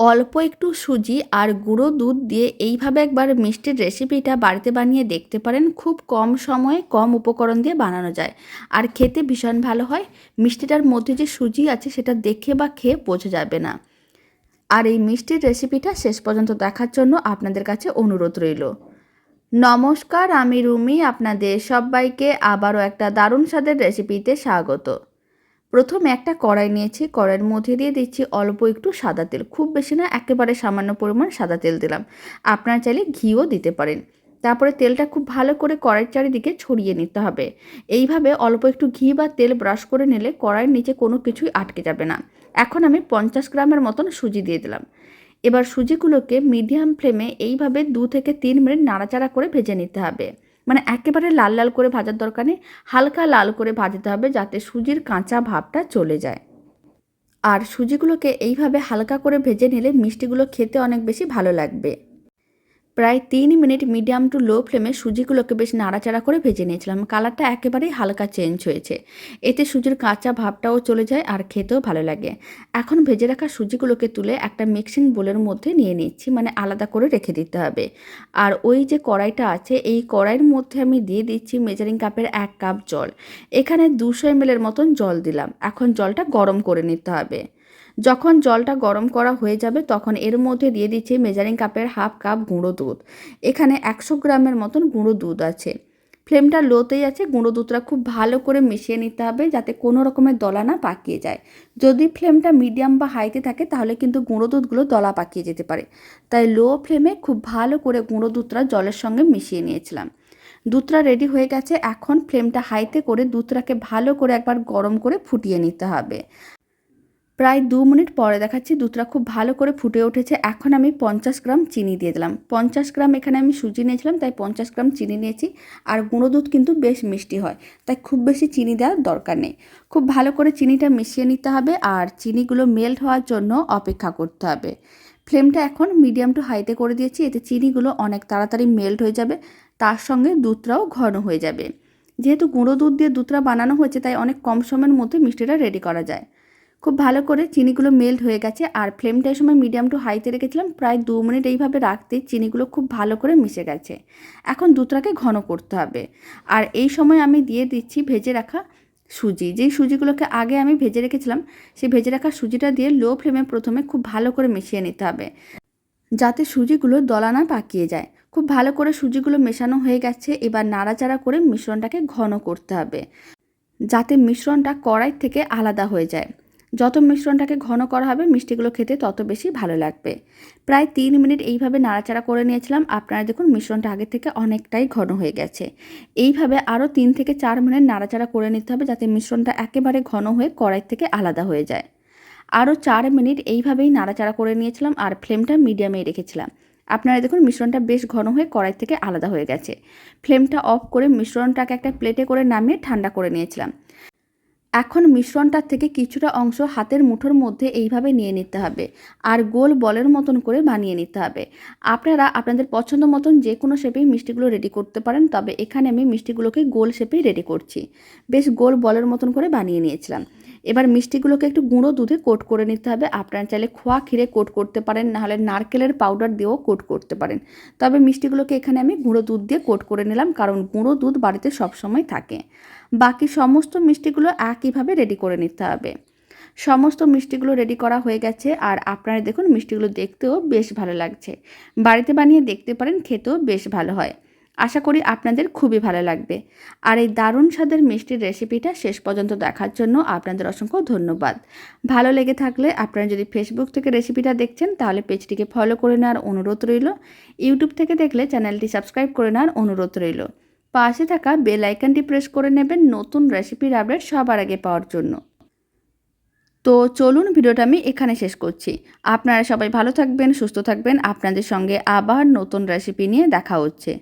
অল্প একটু সুজি আর গুঁড়ো দুধ দিয়ে এইভাবে একবার মিষ্টির রেসিপিটা বাড়িতে বানিয়ে দেখতে পারেন। খুব কম সময়ে কম উপকরণ দিয়ে বানানো যায়। আর খেতে ভীষণ ভালো হয়। মিষ্টিটার মধ্যে যে সুজি আছে সেটা দেখে বা খেয়ে বোঝা যাবে না। আর এই মিষ্টির রেসিপিটা শেষ পর্যন্ত দেখার জন্য আপনাদের কাছে অনুরোধ রইল। নমস্কার, আমি রুমি। আপনাদের সবাইকে আবারও একটা দারুণ স্বাদের রেসিপিতে স্বাগত। প্রথমে একটা কড়াই নিয়েছি, কড়াইয়ের মধ্যে দিয়ে দিচ্ছি অল্প একটু সাদা তেল। খুব বেশি না, একেবারে সামান্য পরিমাণ সাদা তেল দিলাম। আপনারা চাইলে ঘিও দিতে পারেন। তারপরে তেলটা খুব ভালো করে কড়াইয়ের চারিদিকে ছড়িয়ে নিতে হবে। এইভাবে অল্প একটু ঘি বা তেল ব্রাশ করে নিলে কড়াইয়ের নিচে কোনো কিছুই আটকে যাবে না। এখন আমি পঞ্চাশ গ্রামের মতন সুজি দিয়ে দিলাম। এবার সুজিগুলোকে মিডিয়াম ফ্লেমে এইভাবে দু থেকে তিন মিনিট নাড়াচাড়া করে ভেজে নিতে হবে। মানে একেবারে লাল লাল করে ভাজার দরকার নেই, হালকা লাল করে ভাজতে হবে যাতে সুজির কাঁচা ভাবটা চলে যায়। আর সুজিগুলোকে এইভাবে হালকা করে ভেজে নিলে মিষ্টিগুলো খেতে অনেক বেশি ভালো লাগবে। প্রায় তিন মিনিট মিডিয়াম টু লো ফ্লেমে সুজিগুলোকে বেশ নাড়াচাড়া করে ভেজে নিয়েছিলাম। কালারটা একেবারেই হালকা চেঞ্জ হয়েছে। এতে সুজির কাঁচা ভাবটাও চলে যায় আর খেতেও ভালো লাগে। এখন ভেজে রাখা সুজিগুলোকে তুলে একটা মিক্সিং বোলের মধ্যে নিয়ে নিচ্ছি মানে আলাদা করে রেখে দিতে হবে। আর ওই যে কড়াইটা আছে, এই কড়াইয়ের মধ্যে আমি দিয়ে দিচ্ছি মেজারিং কাপের এক কাপ জল। এখানে দুশো এমএলের মতন জল দিলাম। এখন জলটা গরম করে নিতে হবে। যখন জলটা গরম করা হয়ে যাবে তখন এর মধ্যে দিয়ে দিচ্ছি মেজারিং কাপের হাফ কাপ গুঁড়ো দুধ। এখানে একশো গ্রামের মতন গুঁড়ো দুধ আছে। ফ্লেমটা লোতেই আছে, গুঁড়ো দুধটা খুব ভালো করে মিশিয়ে নিতে হবে যাতে কোনো রকমের দলা না পাকিয়ে যায়। যদি ফ্লেমটা মিডিয়াম বা হাইতে থাকে তাহলে কিন্তু গুঁড়ো দুধগুলো দলা পাকিয়ে যেতে পারে। তাই লো ফ্লেমে খুব ভালো করে গুঁড়ো দুধটা জলের সঙ্গে মিশিয়ে নিয়েছিলাম। দুধটা রেডি হয়ে গেছে, এখন ফ্লেমটা হাইতে করে দুধটাকে ভালো করে একবার গরম করে ফুটিয়ে নিতে হবে। প্রায় দু মিনিট পরে দেখাচ্ছি দুধটা খুব ভালো করে ফুটে উঠেছে। এখন আমি পঞ্চাশ গ্রাম চিনি দিয়ে দিলাম। পঞ্চাশ গ্রাম এখানে আমি সুজি নিয়েছিলাম, তাই পঞ্চাশ গ্রাম চিনি নিয়েছি। আর গুঁড়ো দুধ কিন্তু বেশ মিষ্টি হয়, তাই খুব বেশি চিনি দেওয়ার দরকার নেই। খুব ভালো করে চিনিটা মিশিয়ে নিতে হবে আর চিনিগুলো মেল্ট হওয়ার জন্য অপেক্ষা করতে হবে। ফ্লেমটা এখন মিডিয়াম টু হাইতে করে দিয়েছি, এতে চিনিগুলো অনেক তাড়াতাড়ি মেল্ট হয়ে যাবে, তার সঙ্গে দুধটাও ঘন হয়ে যাবে। যেহেতু গুঁড়ো দুধ দিয়ে দুধটা বানানো হয়েছে, তাই অনেক কম সময়ের মধ্যে মিষ্টিটা রেডি করা যায়। খুব ভালো করে চিনিগুলো মেল্ট হয়ে গেছে আর ফ্লেমটা এই সময় মিডিয়াম টু হাইতে রেখেছিলাম, প্রায় দু মিনিট এইভাবে রাখতে চিনিগুলো খুব ভালো করে মিশে গেছে। এখন দুধটাকে ঘন করতে হবে। আর এই সময় আমি দিয়ে দিচ্ছি ভেজে রাখা সুজি। যেই সুজিগুলোকে আগে আমি ভেজে রেখেছিলাম, সেই ভেজে রাখা সুজিটা দিয়ে লো ফ্লেমে প্রথমে খুব ভালো করে মিশিয়ে নিতে হবে, যাতে সুজিগুলো দলা না পাকিয়ে যায়। খুব ভালো করে সুজিগুলো মেশানো হয়ে গেছে, এবার নাড়াচাড়া করে মিশ্রণটাকে ঘন করতে হবে, যাতে মিশ্রণটা কড়াই থেকে আলাদা হয়ে যায়। যত মিশ্রণটাকে ঘন করা হবে মিষ্টিগুলো খেতে তত বেশি ভালো লাগবে। প্রায় তিন মিনিট এইভাবে নাড়াচাড়া করে নিয়েছিলাম। আপনারা দেখুন মিশ্রণটা আগে থেকে অনেকটাই ঘন হয়ে গেছে। এইভাবে আরও তিন থেকে চার মিনিট নাড়াচাড়া করে নিতে হবে যাতে মিশ্রণটা একেবারে ঘন হয়ে কড়াই থেকে আলাদা হয়ে যায়। আরও চার মিনিট এইভাবেই নাড়াচাড়া করে নিয়েছিলাম আর ফ্লেমটা মিডিয়ামেই রেখেছিলাম। আপনারা দেখুন মিশ্রণটা বেশ ঘন হয়ে কড়াই থেকে আলাদা হয়ে গেছে। ফ্লেমটা অফ করে মিশ্রণটাকে একটা প্লেটে করে নামিয়ে ঠান্ডা করে নিয়েছিলাম। এখন মিশ্রণটার থেকে কিছুটা অংশ হাতের মুঠোর মধ্যে এইভাবে নিয়ে নিতে হবে আর গোল বলের মতন করে বানিয়ে নিতে হবে। আপনারা আপনাদের পছন্দ মতন যে কোনো শেপেই মিষ্টিগুলো রেডি করতে পারেন, তবে এখানে আমি মিষ্টিগুলোকে গোল শেপেই রেডি করছি। বেশ গোল বলের মতন করে বানিয়ে নিয়েছিলাম। এবার মিষ্টিগুলোকে একটু গুঁড়ো দুধে কোট করে নিতে হবে। আপনারা চাইলে খোয়া ক্ষীরে কোট করতে পারেন, নাহলে নারকেলের পাউডার দিয়েও কোট করতে পারেন। তবে মিষ্টিগুলোকে এখানে আমি গুঁড়ো দুধ দিয়ে কোট করে নিলাম, কারণ গুঁড়ো দুধ বাড়িতে সবসময় থাকে। বাকি সমস্ত মিষ্টিগুলো একইভাবে রেডি করে নিতে হবে। সমস্ত মিষ্টিগুলো রেডি করা হয়ে গেছে, আর আপনারা দেখুন মিষ্টিগুলো দেখতেও বেশ ভালো লাগছে। বাড়িতে বানিয়ে দেখতে পারেন, খেতেও বেশ ভালো হয়। আশা করি আপনাদের খুবই ভালো লাগবে। আর এই দারুণ স্বাদের মিষ্টির রেসিপিটা শেষ পর্যন্ত দেখার জন্য আপনাদের অসংখ্য ধন্যবাদ। ভালো লেগে থাকলে আপনারা যদি ফেসবুক থেকে রেসিপিটা দেখছেন, তাহলে পেজটিকে ফলো করে নেওয়ার অনুরোধ রইল। ইউটিউব থেকে দেখলে চ্যানেলটি সাবস্ক্রাইব করে নেওয়ার অনুরোধ রইল। পাশে থাকা বেল আইকনটি প্রেস করে নেবেন নতুন রেসিপির আপডেট সবার আগে পাওয়ার জন্য। তো চলুন ভিডিওটা আমি এখানে শেষ করছি। আপনারা সবাই ভালো থাকবেন, সুস্থ থাকবেন। আপনাদের সঙ্গে আবার নতুন রেসিপি নিয়ে দেখা হচ্ছে।